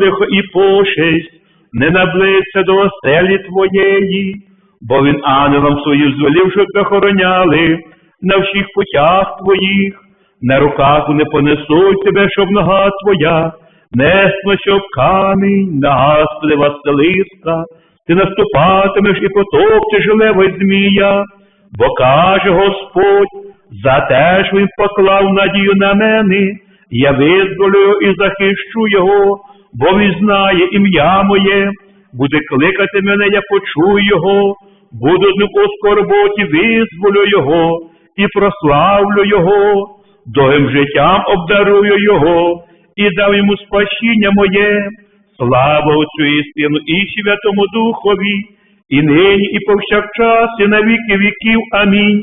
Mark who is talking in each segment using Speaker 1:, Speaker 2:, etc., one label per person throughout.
Speaker 1: лихо і пошесть не наблиться до оселі твоєї, бо він ангелам своїм звелів, щоб охороняли на всіх путях твоїх, на руках не понесуть тебе, щоб нога твоя, несно, щоб камінь, на Господи Василиска, ти наступатимеш і потопчеш лева й змія, бо каже Господь, за те, що він поклав надію на мене, я визволю і захищу його, бо він знає ім'я моє, буде кликати мене, я почую його, буду з ним у скорботі, визволю його і прославлю його, довгим життям обдарую його і дав йому спасіння моє, слава Отцю і Сину і Святому Духові, і нині, і повсякчас, і на віки віків. Амінь.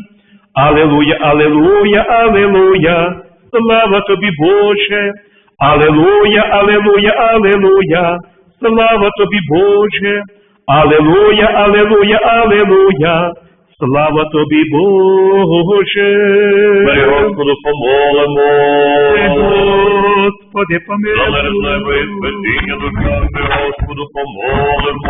Speaker 1: Алелуя, алелуя, алелуя, слава тобі, Боже, алелуя, алелуя, алелуя, слава тобі, Боже, алелуя, алелуя, алелуя, слава тобі, Боже.
Speaker 2: Ми Господу помолимо.
Speaker 1: Господи,
Speaker 2: неба і
Speaker 1: помилуй.
Speaker 2: спасіння душам, ми Господу помолимо.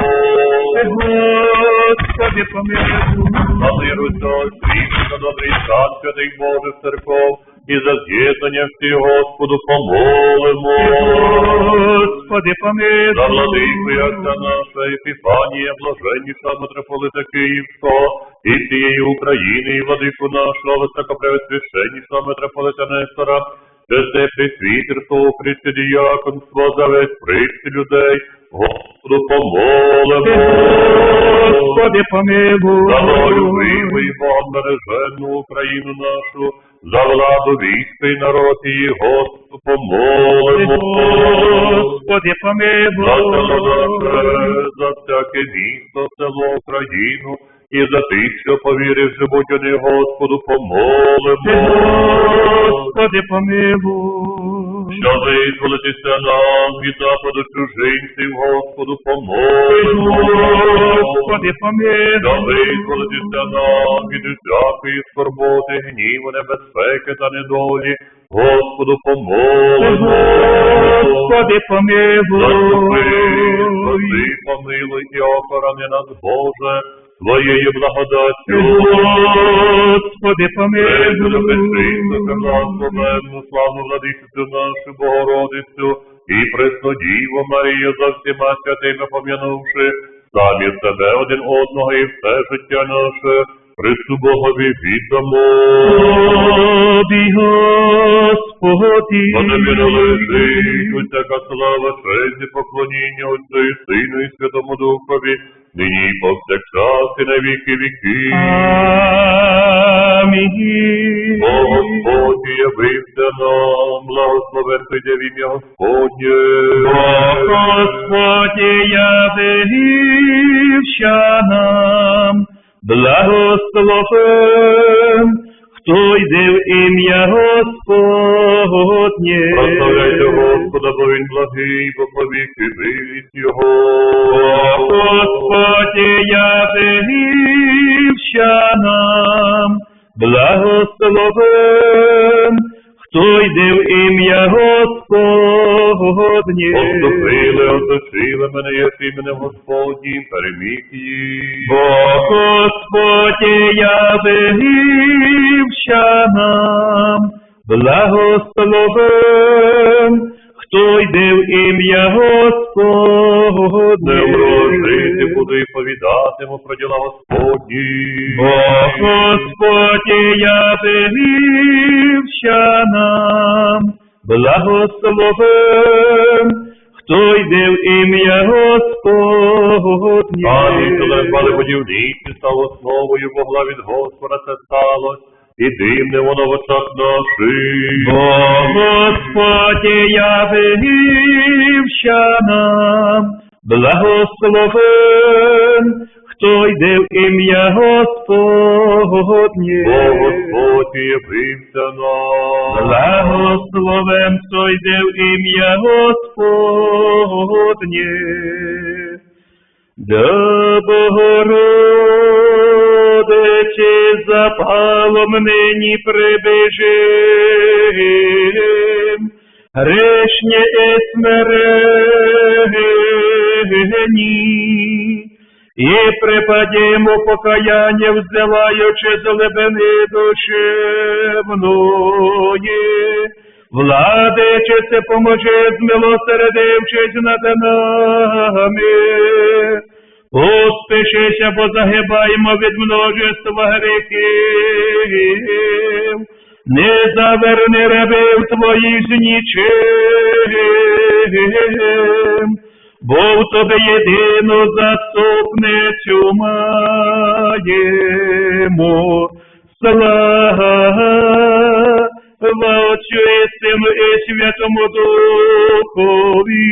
Speaker 1: Господи, помилуй.
Speaker 2: За мир усього світу, добрий стан святих Божих церков, і за з'єднання всіх Господу помолимо.
Speaker 1: Господи, помилуй.
Speaker 2: За владику, як та наша Епіфанія, блаженніша митрополита Київського, і всієї України, і владику нашого, високопревосвященнішого митрополита Нестора, Чесне присвітерство, Христе діяконство, за весь прийти людей, Господу помолимо.
Speaker 1: Господи, помилуй.
Speaker 2: За волю і Богом бережену Україну нашу, за владу війська і народ її, Господу помолимо.
Speaker 1: Господи,
Speaker 2: За
Speaker 1: помилуй.
Speaker 2: наше, за всяке місто, село, Україну, і за тих, що повірив, живуть вони, Господу помолимо.
Speaker 1: Господи, помилуй.
Speaker 2: Що визволитися нам від западу чужинців, Господу помолимо.
Speaker 1: Господи,
Speaker 2: Що
Speaker 1: помилуй.
Speaker 2: визволитися нам від усякої скорботи, гніву, небезпеки та недолі, Господу помолимо.
Speaker 1: Господи,
Speaker 2: Заступи,
Speaker 1: помилуй.
Speaker 2: спаси, помилуй і охорони нас, Боже, Твоєю благодаттю.
Speaker 1: Господи, помилуй.
Speaker 2: Славну владичицю нашу Богородицю і Преснодіву Марію за всіма святими пом'янувши, самі себе один одного і все життя наше, Христу Богові віддамо.
Speaker 1: Тобі, Господи.
Speaker 2: Бо тобі належить усяка слава, честь і поклоніння Отцю і Сину і Святому Духові, нині і повсякчас і на віки віки.
Speaker 1: Амінь.
Speaker 2: О Господь явився нам, благословен прийде в ім'я Господнє.
Speaker 1: О Господь явився нам, благословен, в ім'я Господнє.
Speaker 2: Прославляйте Господа, бо він благий, бо повіки милість його.
Speaker 1: Господи, я явився нам, благословен, хто йде в ім'я Господнє.
Speaker 2: Поступили, оточили мене, як іменем Господнім, переміг їх.
Speaker 1: Бо Господь я явився нам, благословен, хто йде в ім'я
Speaker 2: Не
Speaker 1: Господнє.
Speaker 2: врожити буду і повідатиму про діла Господні.
Speaker 1: Бо Господь явився нам, благословен, хто йде в ім'я Господнє.
Speaker 2: Амінь, коли впали будівниці, став основою Богла від Господа це сталось, і дивне воно в очах наших.
Speaker 1: Бо Господь явився нам, благословен, хто йде в ім'я Господнє.
Speaker 2: Бо Господь явився нам.
Speaker 1: Благословен, хто йде в ім'я Господнє. До Богородиці запалом нині прибіжим, грешні і спасені. І припадімо покаяння, взиваючи з глибини душевної. Владичице, поможи, змилосердившись над нами. Поспішися, бо загибаємо від множества гріхів. Не заверни рабів твоїх нічим, бо в тобі єдину заступницю маємо. Слава Отцю і Сину і Святому Духові,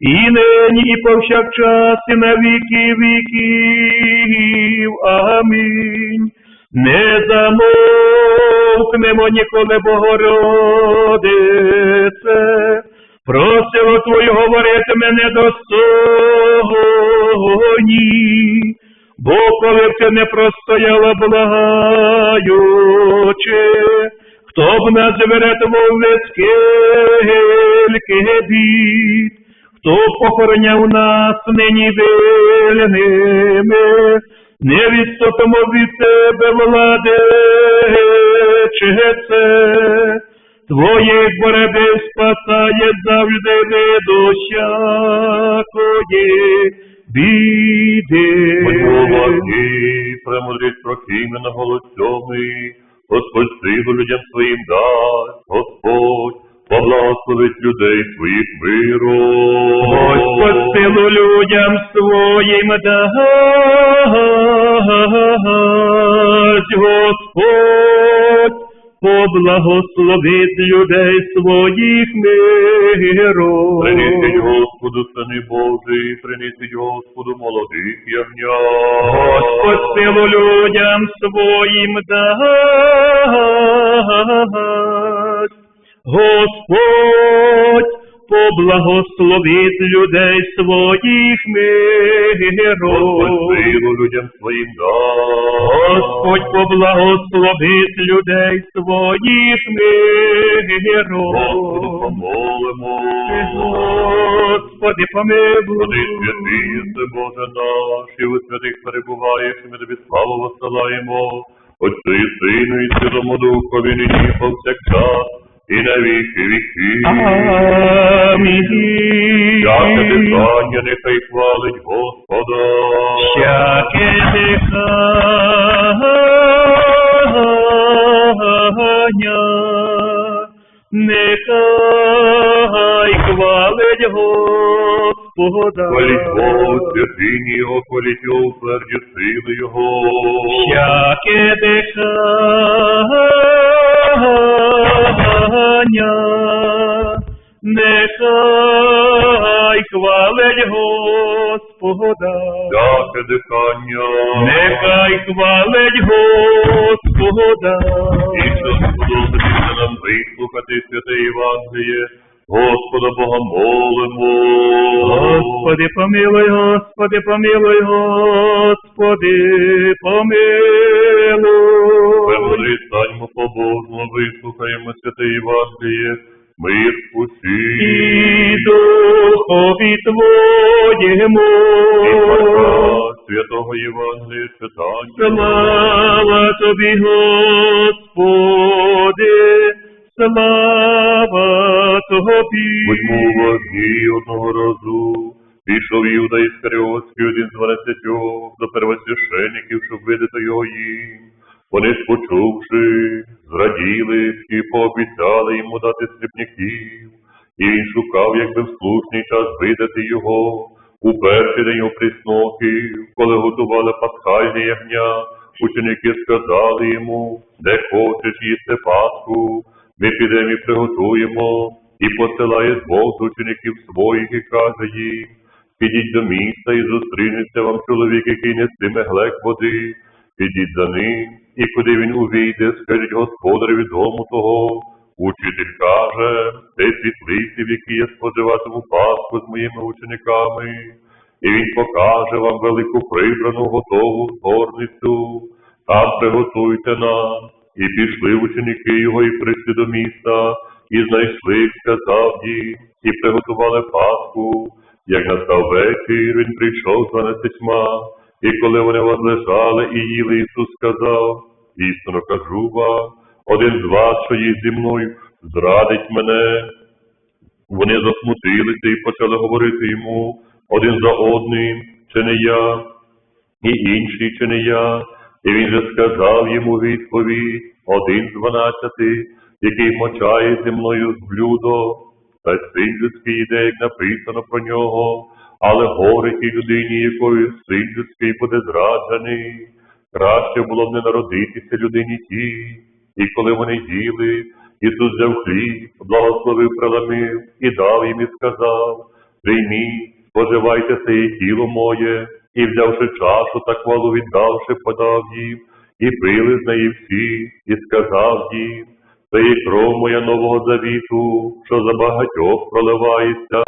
Speaker 1: і нині, і повсякчас, і на віки віків. Амінь. Не замовкнемо ніколи, Богородице, просимо Твою говорити мене достойні, бо коли б ти не простояла благаючи, хто б нас врятував від скільки бід, хто похороняв нас нині вільними, не відступимо від тебе, владичице, Твоїх боротьбів спасає завжди від усякої біди.
Speaker 2: Благі, премудрість прохімена голосьомий, Господь силу людям своїм дасть, Господь поблагословить людей своїх миром.
Speaker 1: Господь силу людям своїм дасть, Господь поблагословить людей своїх миром.
Speaker 2: Принесіть Господу, сини Божий, принесіть Господу молодих ягнят.
Speaker 1: Господь силу людям своїм дасть. Господь поблагословить людей своїх миром.
Speaker 2: Людям своїм.
Speaker 1: Господь поблагословить людей своїх миром.
Speaker 2: помолимо.
Speaker 1: Господи, помилуй.
Speaker 2: Ти святий, Боже наш, і у святих перебуваєш, і ми тобі славу восилаємо. Отцю і Сину, і Святому Духові, нині повсякчас, і віки віки.
Speaker 1: Амінь.
Speaker 2: Всяке дихання нехай хвалить Господа.
Speaker 1: Всяке дихання, нехай хвалить Господа.
Speaker 2: Хваліть Богу, святині Його, хваліть Його у тверді сили Його.
Speaker 1: Всяке дихання, нехай хвалить Господа.
Speaker 2: Дяке дихання.
Speaker 1: Нехай хвалить Господа.
Speaker 2: І що сподобається нам вислухати святе Євангеліє, Господа Бога молимо.
Speaker 1: Господи, помилуй, Господи, помилуй, Господи, помилуй.
Speaker 2: Премудрі станьмо побожно, вислухаємо святе Євангеліє, мир
Speaker 1: І
Speaker 2: усі.
Speaker 1: духові Твоєму.
Speaker 2: І святого Євангелія читання.
Speaker 1: Слава Тобі, Господи, слава Тобі.
Speaker 2: Будьмо уважні одного разу. Пішов Юда Іскаріотський, один з дванадцятьох, до первосвящеників, щоб видати його їм. Вони ж почувши, зраділи і пообіцяли йому дати срібняків. І він шукав, якби в слушний час видати його. У перший день опрісноки, коли готували пасхальне ягня, ученики сказали йому, де хочеш їсти Пасху, ми підемо і приготуємо, і посилає двох з учеників своїх і каже їм, підіть до міста і зустрінеться вам чоловік, який нестиме глек води, підіть за ним, і куди він увійде, скажіть господареві дому того. Учитель каже, це світлиців, які я споживатиму Пасху з моїми учениками, і він покаже вам велику прибрану готову горницю, там приготуйте нам. І пішли ученики його і прийшли до міста, і знайшли, сказав їм, і приготували Пасху, Як настав вечір, він прийшов з дванадцятьма, і коли вони возлежали і їли, Ісус сказав, істинно кажу вам, один з вас, що їсть зі мною, зрадить мене. Вони засмутилися і почали говорити йому один за одним, чи не я, і інший, чи не я. І він же сказав йому відповідь, один з дванадцяти, який мочає зі мною з блюдо, та син людський йде, як написано про нього, але горе тій людині, якою син людський буде зраджений. Краще було б не народитися людині тій. І коли вони їли, Ісус взяв хліб, благословив, преламив і дав їм і сказав, прийміть, споживайте це тіло моє, і взявши чашу та хвалу віддавши, подав їм, і пили з неї всі, і сказав їм, це є кров моя нового завіту, що за багатьох проливається.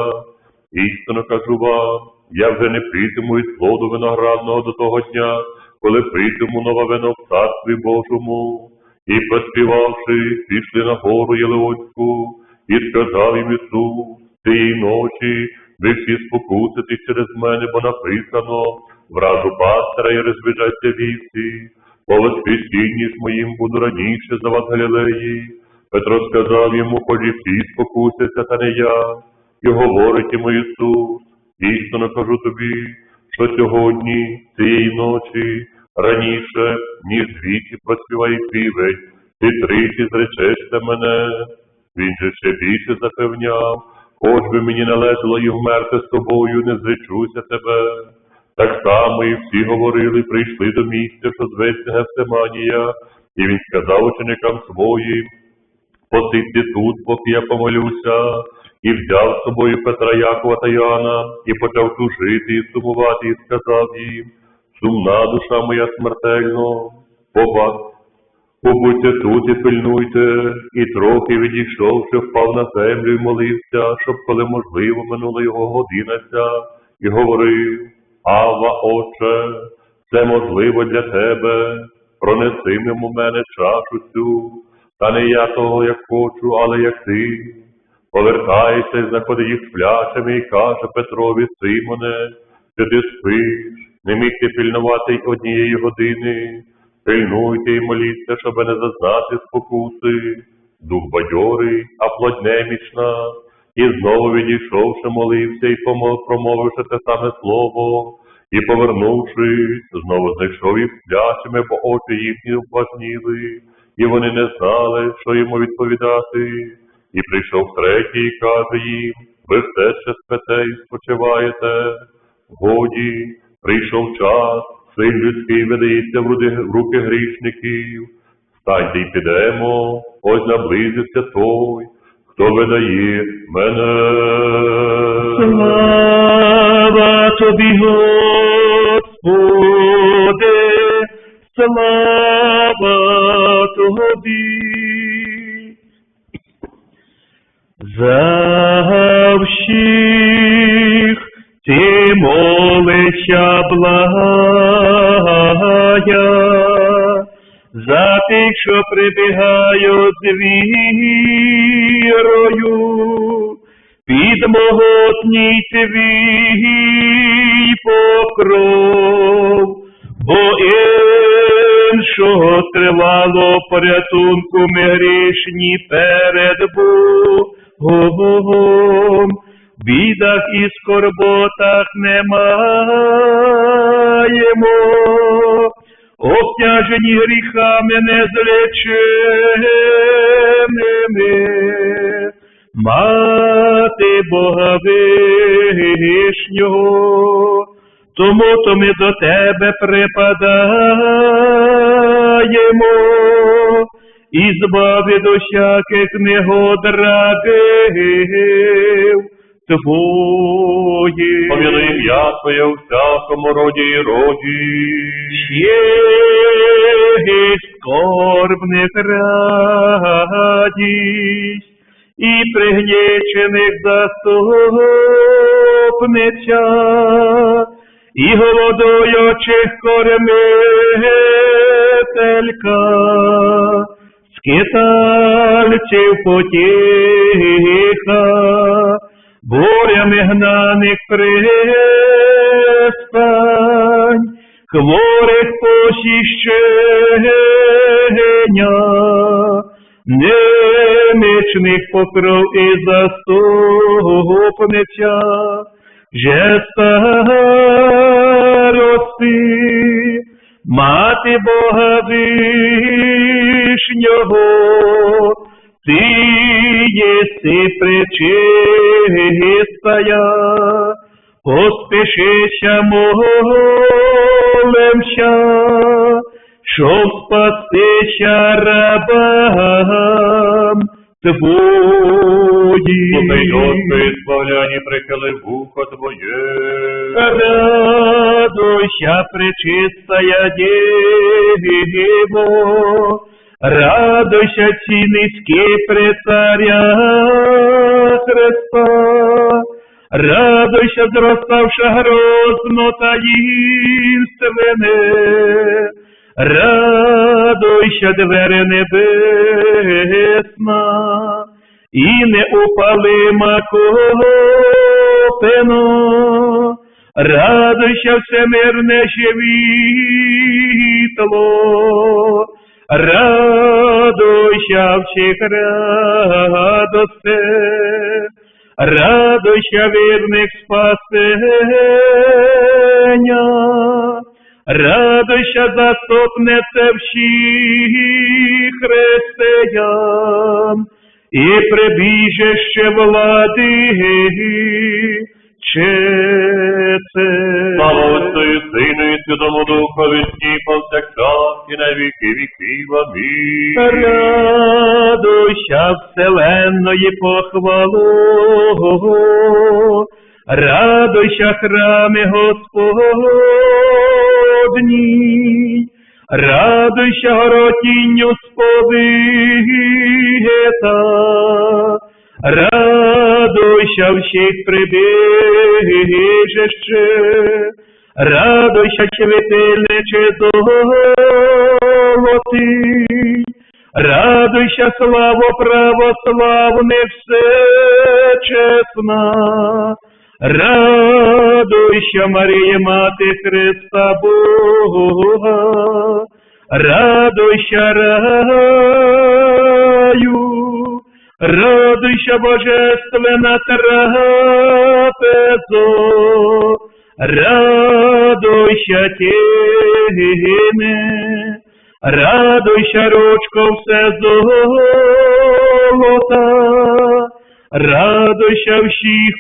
Speaker 2: Істинно кажу вам, я вже не питиму із плоду виноградного до того дня, коли питиму нове вино в царстві Божому. І поспівавши, пішли на гору Єлеонську, і сказав їм Ісус, цієї ночі ви всі спокуситесь через мене, бо написано, вражу пастора і розвіжаться вівці, по воскресінні моїм буду раніше за вас Галілеї. Петро сказав йому, хоч і всі спокусяться, та не я. І говорить йому Ісус, істинно кажу тобі, що сьогодні, цієї ночі, раніше, ніж двічі проспіває півень, ти тричі зречешся мене. Він же ще більше запевняв, хоч би мені належало і вмерти з тобою, не зречуся тебе. Так само і всі говорили, прийшли до місця, що зветься Гефсиманія, і він сказав ученикам своїм, посидьте тут, поки я помолюся, і взяв з собою Петра Якова та Яна, і почав тужити і сумувати, і сказав їм, сумна душа моя смертельно, поба, побудьте тут і пильнуйте, і трохи відійшовши, впав на землю і молився, щоб, коли можливо, минула його година і говорив, Ава, Отче, це можливо для тебе, пронеси мимо мене чашу цю, та не я того, як хочу, але як ти. Повертається і знаходить їх сплячими і каже Петрові, Симоне, чи ти спиш, не міг ти й однієї години, пильнуйте і моліться, щоб не зазнати спокуси, дух бадьорий, а плоть немічна, і знову відійшовши, молився і промовивши те саме слово, і повернувшись, знову знайшов їх сплячими, бо очі їхні вважніли, і вони не знали, що йому відповідати. І прийшов третій і каже їм, ви все ще спите і спочиваєте. Годі, прийшов час, син людський видається в руки грішників. Встаньте й підемо, ось наблизився той, хто видає мене.
Speaker 1: Слава тобі, Господи, слава тобі. За всіх ти молишся благая, за тих, що прибігають з вірою, під могутній твій покров, бо іншого тривало порятунку ми грішні перед Богом. Бідах і скорботах не маємо, обтяжені гріхами незлеченими. Мати Бога вишнього, тому то ми до тебе припадаємо, і збави до всяких негод твоїх.
Speaker 2: Пом'яни ім'я Твоє у всякому роді і роді.
Speaker 1: Є скорбних радість, і пригнічених заступниця, і голодуючих кормителька, скитальців потіха, бурями гнаних пристань, хворих посіщення, немічних покров і заступниця, же старости, мати Бога вишнього, ти єси пречистая, поспішися молимся, щоб спастися рабам твоїм.
Speaker 2: Слухай, Господи, спогляні, прихили вухо Твоє.
Speaker 1: Радуйся, пречистая Дево, радуйся, ці низькі при царя Христа, радуйся, зроставша грозно таїнственне, радуйся, двері небесна, і не неупалима копино, радуйся всемирне світло, радуйся всіх радосте, радуйся вірних спасення, радуйся заступнице всіх християн, і прибіжище влади чеце.
Speaker 2: Слава Отцю і Сину і Святому Духові, і повсякчас, і на віки віків. Амінь.
Speaker 1: Радуйся вселенної похвалу, радуйся храми Господні, радуйся горотінню сповита, радуйся всіх прибіжище, радуйся святильниче золотий, радуйся, славо православних всечесна, радуйся, Марія, Мати Христа Бога, радуйся, раю, радуйся, Божественна трапезо, радуйся, тіне, радуйся, ручко все золота, радуйся всіх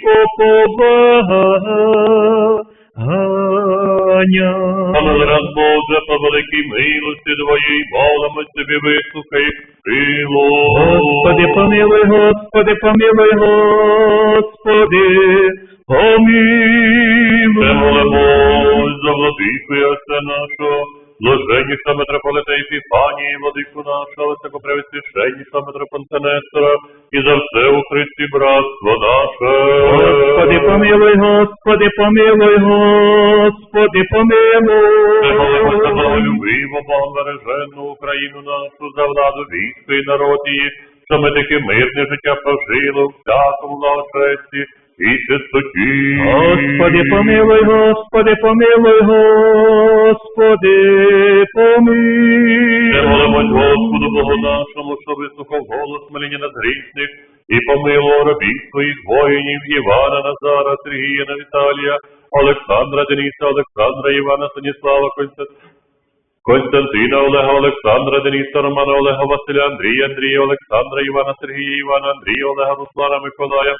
Speaker 1: оповання.
Speaker 2: Але раз Боже, по великій милості Твоїй, молимо Тобі, вислухай крило.
Speaker 1: Господи, помилуй, Господи, помилуй, Господи, помилуй.
Speaker 2: Молимось за владику і нашого, блаженніша митрополита Епіфанії, владику нашого, високопревосвященніша митрополита Нестора, і за все у Христі братство наше.
Speaker 1: Господи, помилуй, Господи, помилуй, Господи,
Speaker 2: Молимося за
Speaker 1: помилуй.
Speaker 2: любимо Богом бережену Україну нашу, за владу військо і народ її, що ми таке мирне життя прожили, в всякому благочесті і чистоті.
Speaker 1: Господи, помилуй, Господи, помилуй, Господи,
Speaker 2: Ми
Speaker 1: помилуй.
Speaker 2: молимось Господу Богу нашому, що вислухав голос моління над грішних, і помилував рабів своїх воїнів Івана, Назара, Сергія, Віталія, Олександра, Дениса, Олександра, Івана, Станіслава, Константина. Константина, Олега, Олександра, Дениса, Романа, Олега, Василя, Андрія, Андрія, Олександра, Івана, Сергія, Івана, Андрія, Олега, Руслана, Миколая,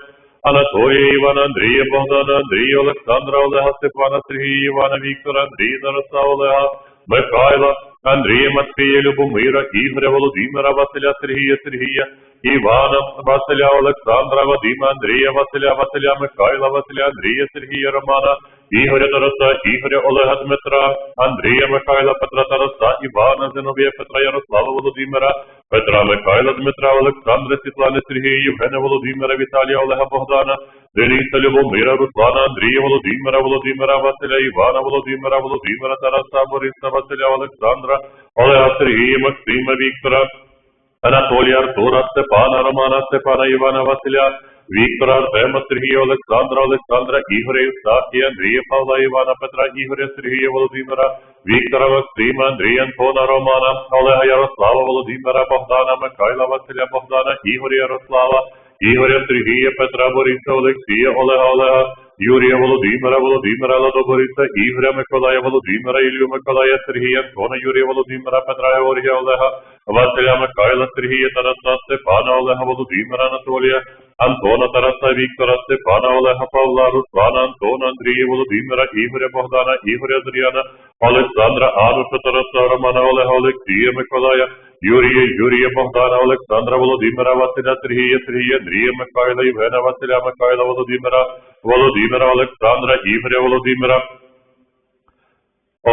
Speaker 2: Анатолія, Івана, Андрія, Богдана, Андрія, Олександра, Олега, Степана, Сергія, Івана, Віктора, Андрія, Зароса, Олега, Михайла, Андрія, Матвія, Любомира, Ігоря, Володимира, Василя, Сергія, Сергія, Івана, Василя, Олександра, Вадима, Андрія, Василя, Василя, Михайла, Василя, Андрія, Сергія, Романа, Ігоря Тараса, Ігоря Олега Дмитра, Андрія Михайла, Петра Тараса, Івана, Зиновія, Петра Ярослава Володимира, Петра Михайла, Дмитра, Олександра, Світлани, Сергія, Євгена Володимира, Віталія, Олега Богдана, Дениса, Любомира, Руслана, Андрія, Володимира, Володимира, Василя, Івана, Володимира, Володимира, Тараса, Бориса, Василя, Олександра, Олега, Сергія, Максима, Віктора, Анатолія, Артура, Степана, Романа, Степана, Івана, Василя, Віктора, Артема, Сергія, Олександра, Олександра, Ігоря, Євстахія, Андрія, Павла, Івана, Петра, Ігоря, Сергія, Володимира, Віктора, Максима, Андрія, Антона, Романа, Олега, Ярослава, Володимира, Богдана, Михайла, Василя, Богдана, Ігоря, Ярослава, Ігоря, Сергія, Петра, Бориса, Олексія, Олега, Олега, Юрія Володимира, Володимира, Ладо Бориса, Ігоря, Миколая, Володимира, Ілью Миколая, Сергія, Антона, Юрія Володимира, Петра, Георгія, Олега, Василя, Михайла, Сергія, Тараса, Степана, Олега, Володимира, Анатолія, Антона, Тараса, Віктора, Степана, Олега, Павла, Руслана, Антона, Андрія, Володимира, Ігоря, Богдана, Ігоря, Андріана, Олександра, Ануша, Тараса, Романа, Олега, Олексія, Миколая, Юрія, Юрія, Богдана, Олександра, Володимира, Василя, Сергія, Сергія, Андрія, Михайла, Євгена, Василя, Михайла, Володимира, Володимира, Олександра, Ігоря, Володимира, О,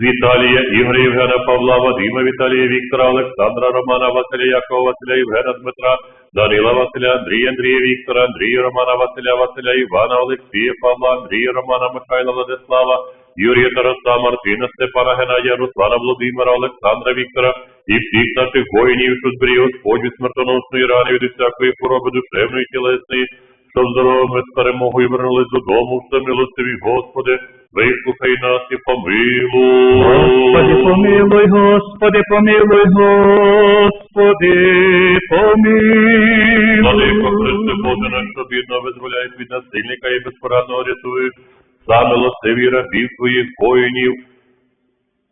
Speaker 2: Віталія, Ігоря, Євгена, Павла, Вадима, Віталія, Віктора, Олександра, Романа, Василя, Якова, Василя, Євгена, Дмитра, Данила, Василя, Андрія, Андрія, Віктора, Андрія, Романа, Василя, Василя, Івана, Олексія, Павла, Андрія, Романа, Михайла, Владислава, Юрія, Тараса, Мартина, Степана, Геннадія, Руслана, Володимира, Олександра, Віктора і всіх наших воїнів, що зберіг Господь від смертоносної рани, від усякої хвороби душевної, тілесної, щоб здоровими з перемогою вернулись додому, все милостиві, Господи, вислухай нас і помилуй.
Speaker 1: Господи, помилуй, Господи, помилуй, Господи,
Speaker 2: Владико Христе
Speaker 1: помилуй.
Speaker 2: Боже наш, що бідно визволяють від насильника і безпорадного рятують. Саме милостиві рабів твоїх воїнів,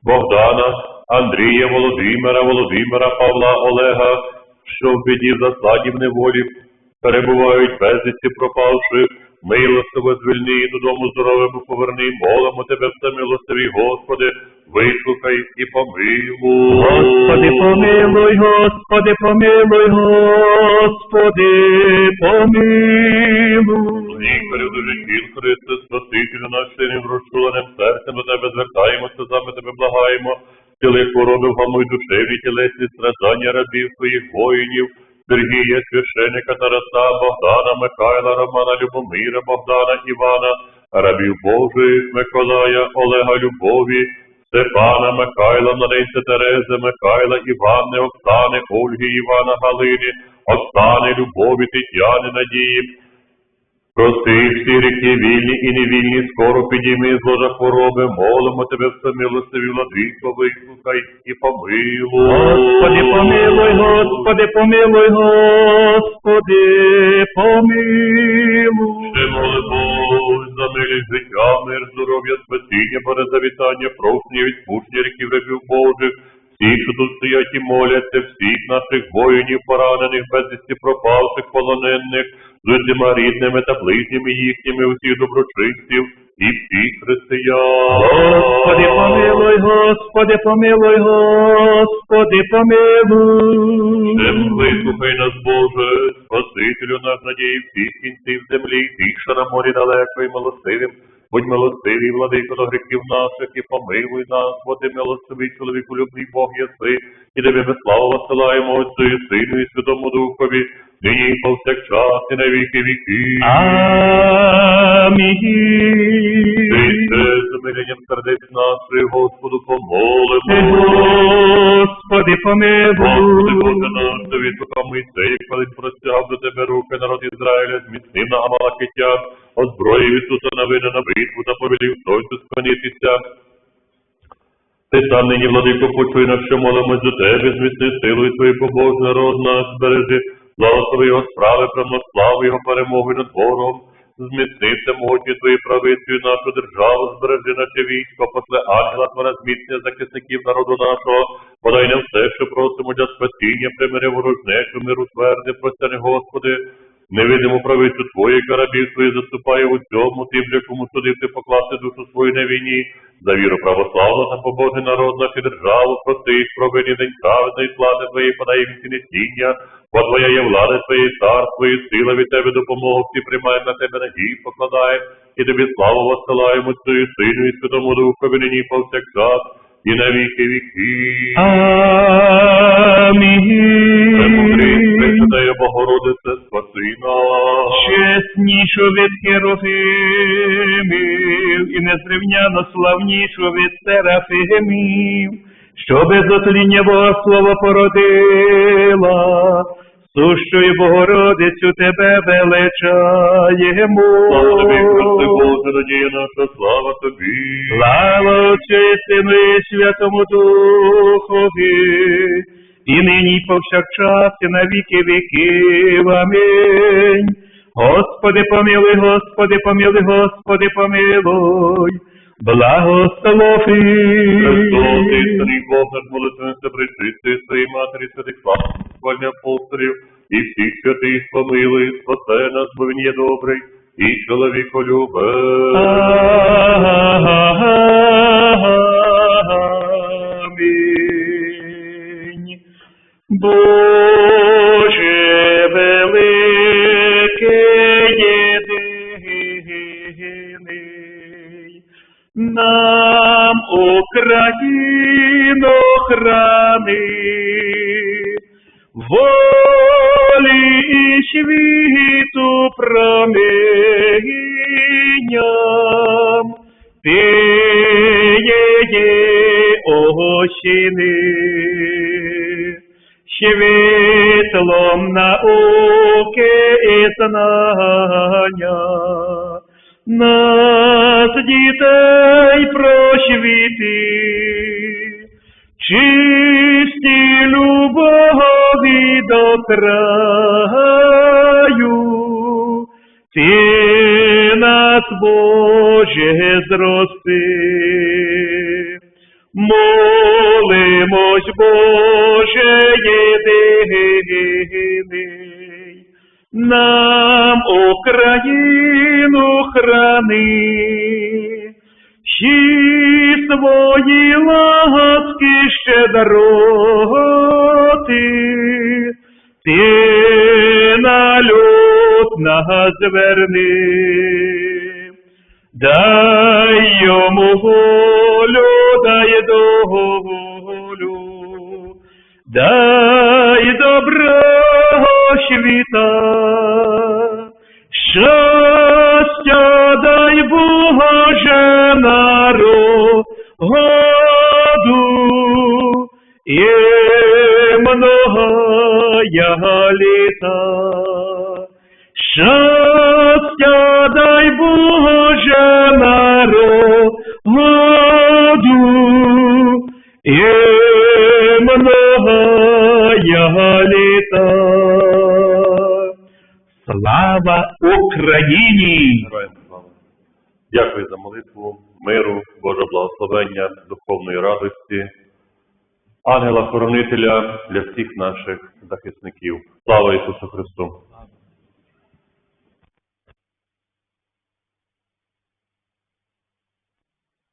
Speaker 2: Богдана, Андрія, Володимира, Володимира, Павла, Олега, що в біді засаді в неволі перебувають безвісті пропавших, милостиво звільни і додому здоровим поверни, молимо тебе, все милостиві, Господи, вислухай і помилуй.
Speaker 1: Господи, помилуй, Господи, помилуй, Господи, помилуй.
Speaker 2: Лікарю дуже кіл Христе, Спасителю наш синів розчуленим серцем до тебе звертаємося, саме тебе благаємо. Тіли хвороби вгамуй душевні тілесні страждання рабів своїх воїнів, Сергія, священика Тараса, Богдана, Михайла, Романа, Любомира, Богдана, Івана, рабів Божих, Миколая, Олега, Любові, Степана, Михайла, Маринця Терези, Михайла, Івани, Оксани, Ольги, Івана, Галини, Оксани, Любові, Тетяни, Надії, Прости всі ріки вільні і невільні, скоро підійми з ложа хвороби, молимо тебе все милостиві, владико, вислухай і помилуй.
Speaker 1: Господи, помилуй, Господи, помилуй, Господи, помилуй.
Speaker 2: Ще молимо за милість життя, мир, здоров'я, спасіння, перезавітання, прощення, відпущення ріків рабів Божих, всіх, що тут стоять і моляться, всіх наших воїнів, поранених, безвісті пропавших, полонених, з усіма рідними та ближніми їхніми, усіх доброчистів і всіх християн.
Speaker 1: Господи, помилуй, Господи, помилуй, Господи, помилуй.
Speaker 2: Тим вислухай нас, Боже, Спасителю наш надії всіх кінців землі, тих, що на морі далеко і милостивим. Будь милостивий, владико до гріхів наших, і помилуй нас, бо ти милостивий чоловіку любний Бог єси, і тобі ми славу посилаємо Отцю і Сину і Святому Духові, нині і повсякчас, і на віки віків.
Speaker 1: Амінь.
Speaker 2: Ти це замиренням сердець наших, Господу помолимо.
Speaker 1: Господи,
Speaker 2: Господи, Боже
Speaker 1: помилуй.
Speaker 2: наш, до відпука Мойсей, коли простягав до тебе руки народ Ізраїля, зміцнив на Амалакитян, озброїв Ісуса на вина на битву та повелів сонцю склонитися. Ти сам нині, владико, почуй нас, що молимось до тебе, зміцни силою твою побожний народ наш збережи, благослови його справи, правнославу його перемоги над ворогом, зміцнився могутньою твої правицею нашу державу, збережи наше військо, после ангела твора зміцнення захисників народу нашого, подай нам все, що просимо для спасіння, примири ворожнечу, миру тверди, простяни, Господи, невидиму правицю Твою, яка рабів твої заступає у цьому, тим, для кому судив ти покласти душу свою на війні, за віру православну та побожний народ наш і державу, прости їх провини день праведної слави Твоєї, подай їм цінесіння, бо Твоя є влада Твоє, царство і сила від Тебе допомогу, всі приймають на Тебе надії, покладаємо, і Тобі славу воссилаємо і Сину і Святому Духові нині повсякчас, і на віки віки.
Speaker 1: Амінь.
Speaker 2: Пресвятая Богородице, спаси нас.
Speaker 1: Чеснішу від херовимів і незрівняно славнішу від серафимів, що без отління Бога слово породила, сущою Богородицю тебе величаємо.
Speaker 2: Слава тобі, Христе Боже, надія наша, слава тобі.
Speaker 1: Слава Отцю і Сину і Святому Духові, і нині і повсякчас, і на віки віків. Амінь. Господи помилуй, Господи помилуй, Господи помилуй. Благослови.
Speaker 2: Христос, істинний Бог, наш молитвенце, причисти своїй матері, святих слав, Господня апостолів, і всіх святих помилуй, спасе нас, бо він є добрий, і чоловіко любить.
Speaker 1: Боже великий єдиний, нам Україну храни, волі і світу промінням, Пієє осіни, світлом науки і знання, нас дітей просвіти, чисті любові до краю, ти нас, Боже, зрости. Світа, щастя
Speaker 2: молитву, миру, Божого благословення, духовної радості, ангела-хоронителя для всіх наших захисників. Слава Ісусу Христу!